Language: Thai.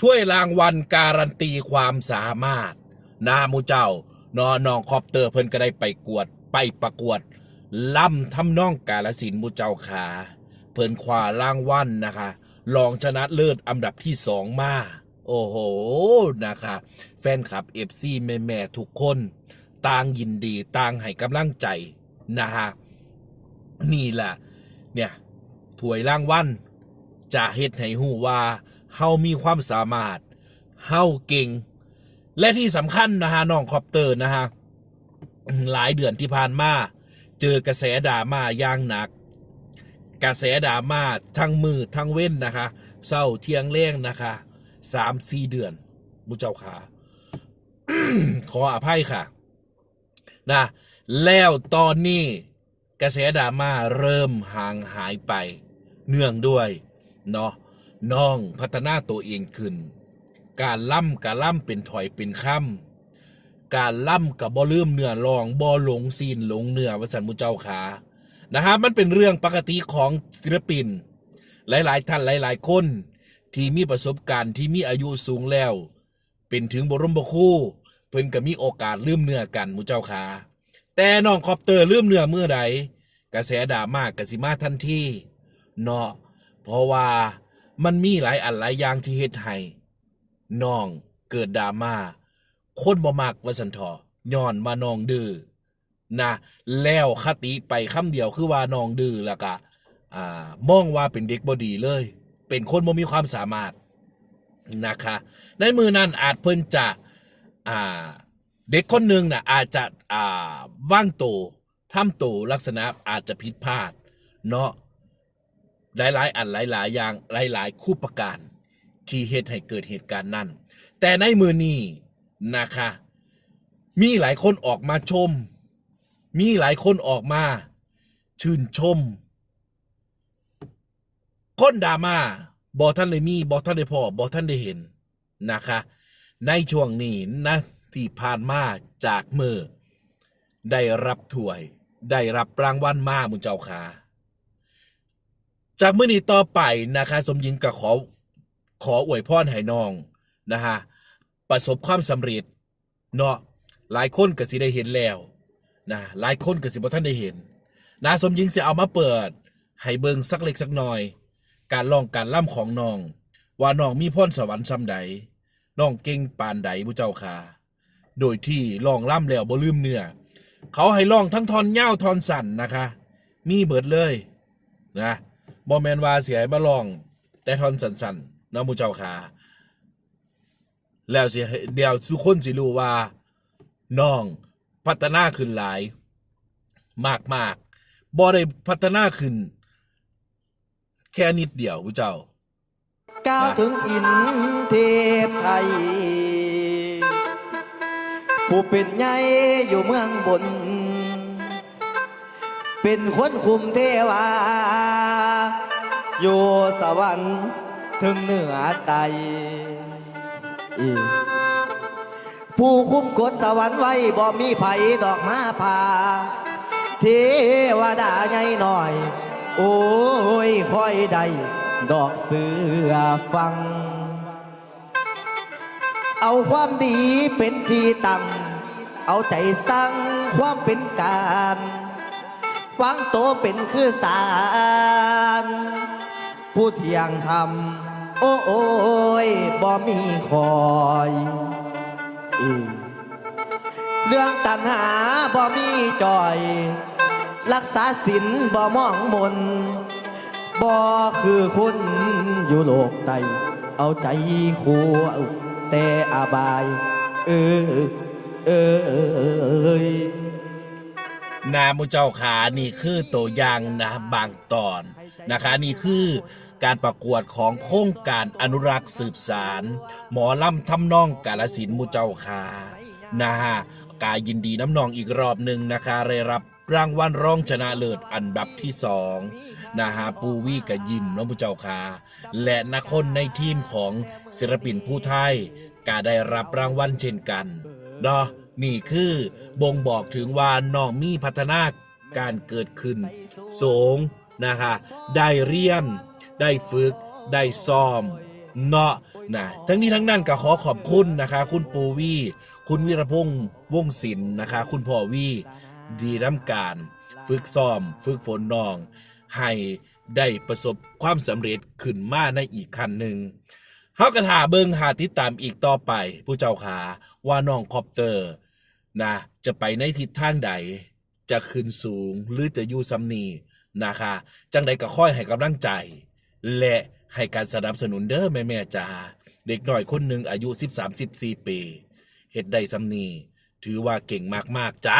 ถ้วยรางวัลการันตีความสามารถ นามูเจ้านอนองคอปเตอร์เพิ่นก็ได้ไปกวด ไปประกวดล่ำทำน้องกาลสินธุ์มูเจ้าขาเพิ่นคว้ารางวัลนนะคะรองชนะเลิศอันดับที่สองมา โอ้โหนะคะ แฟนคลับเอฟซีแม่แม่ทุกคน ต่างยินดีต่างให้กำลังใจนะฮะนี่แหละเนี่ยถวยรางวัลจะเฮ็ดให้หูว่า เฮามีความสามารถ เฮาเก่ง และที่สำคัญนะฮะน้องคอปเตอร์นะฮะหลายเดือนที่ผ่านมา เจอกระแสดราม่าอย่างหนัก กระแสดราม่าทั้งมือทั้งเว้นนะคะเศร้าเทียงเล่งนะคะสามสี่เดือนมุเจ้าขาขออภัยค่ะ นะ แล้วตอนนี้กระแสดราม่าเริ่มห่างหายไป เนื่องด้วย เนาะ น้องพัฒนาตัวเองขึ้น การล่ำการล่ำเป็นถอยเป็นค่ำการล่ำกับบ่ลืมเนื้อรองบ่หลงซีนหลงเนื้อวสันมุเจ้าขานะฮะมันเป็นเรื่องปกติของศิลปิน หลาย ๆ ท่านหลาย ๆ คน ที่มีประสบการณ์ที่มีอายุสูงแล้ว เป็นถึงบรมบครูเพิ่นก็มีโอกาสลืมเนื้อกันมูเจ้าขาแต่น้องคอปเตอร์ลืมเนื้อเมื่อใดกระแสดรามากสิมาทันทีเนาะเพราะว่า มันมีหลายอันหลายอย่างที่เฮ็ดให้น้องเกิดดราม่าคนบ่มักว่าสันทอย้อนมาน้องดื้อนะ แล้วคติไปคำเดียวคือว่าน้องดื้อแล้วก็อ่ามองว่าเป็นเด็กบ่ดีเลย เป็นคนบ่มีความสามารถนะคะ ในมือนั้นอาจเพิ่นจะอ่าเด็กคนหนึ่งน่ะอาจจะอ่าว่างโตวทำโตวลักษณะอาจจะผิดพลาด เนาะ หลาย ๆ อันหลาย ๆ อย่างหลาย ๆ คู่ประการที่เหตุให้เกิดเหตุการณ์นั้น แต่ในมือนี้นะคะ มีหลายคนออกมาชม มีหลายคนออกมา ชื่นชม คนดราม่าบอท่านได้มีบอท่านได้พอบอท่านได้เห็นนะคะ ในช่วงนี้นะที่ผ่านมาจากมือ ได้รับถ้วย ได้รับรางวัลมามุนเจ้าขา จากมื้อนี้ต่อไปนะคะ สมหญิงก็ขอขออวยพรให้น้องนะฮะประสบความสำเร็จเนาะหลายคนก็สิได้เห็นแล้วนะหลายคนก็สิบ่ท่านได้เห็นนะสมหญิงสิเอามาเปิดให้เบิ่งสักเล็กสักหน่อย การร้องการล่ำของน้อง ว่าน้องมีพรสวรรค์ซำใดน้องเก่งปานใดผู้เจ้าค่ะ โดยที่ร้องล่ำแล้วบ่ลืมเนื้อเขาให้ร้องทั้งทอนยาทอนสั้นนะคะ มีเบิดเลยนะ บ่แมนวาเสียมาร้อง แต่ทอนสั้นๆนาะมูเจ้าขาแล้วเสิให้เดี๋ยวทุกคนสิรู้ว่าน้องพัฒนาขึ้นหลาย มากมากบ่ได้พัฒนาขึ้น แค่นิดเดียวผู้เจ้าก้าวถึงอินเทพไทย ผู้เป็นใหญ่อยู่เมืองบน เป็นคนคุมเทวา อยู่สวรรค์ถึงเหนือไตผู้คุมกฎสวรรค์ไว้บ่มีไผดอกมาพาเทวดาใหญ่หน่อย โอ้ยคอยได้ดอกเสือฟัง เอาความดีเป็นที่ตั้ง เอาใจสั่งความเป็นการ วางโตเป็นคือสารผู้เที่ยงทำโอ้โอ้ยบ่มีคอยอีเรื่องตัณหาบ่มีจอย รักษาศีลบ่มองมนบ่คือคนอยู่โลกใต้เอาใจคู่แต่อาบาย เออเออเอย นามุเจ้าขานี่คือตัวอย่างนะบางตอนนะคะ นี่คือการประกวดของโครงการอนุรักษ์สืบสาร หมอลำทำนองกาลสินมุเจ้าขานะฮะกายยินดีน้ำนองอีกรอบหนึ่งนะคะได้รับรางวัลรองชนะเลิศอันดับที่สองนะฮะปูวี่กับยิมน้องมุเจ้าขาและนักคนในทีมของศิลปินผู้ไทยก็ได้รับรางวัลเช่นกันเนาะ นี่คือบ่งบอกถึงว่าน้องมีพัฒนาการเกิดขึ้นสูงนะคะได้เรียน ได้ฝึก ได้ซ้อมเนาะนะทั้งนี้ทั้งนั้นก็ขอขอบคุณนะคะ คุณปูวี คุณวิรพงษ์วงศิลป์นะคะ คุณพ่อวีดีน้ำการ ฝึกซ้อม ฝึกฝนน้อง ให้ได้ประสบความสำเร็จขึ้นมาในอีกขั้นหนึ่งเฮากระถาเบิงหาติดตามอีกต่อไป ผู้เจ้าขาว่าน้องคอปเตอร์ นะจะไปในทิศทางใด จะขึ้นสูงหรือจะอยู่ซ้ำนีนะคะจังใดก็ค่อยให้กำลังใจ และให้การสนับสนุนเด้อแม่แม่จ้าเด็กหน่อยคนหนึ่งอายุ 13-14 ปีเฮ็ดได้ซ้ำนีถือว่าเก่งมาก ๆจ้า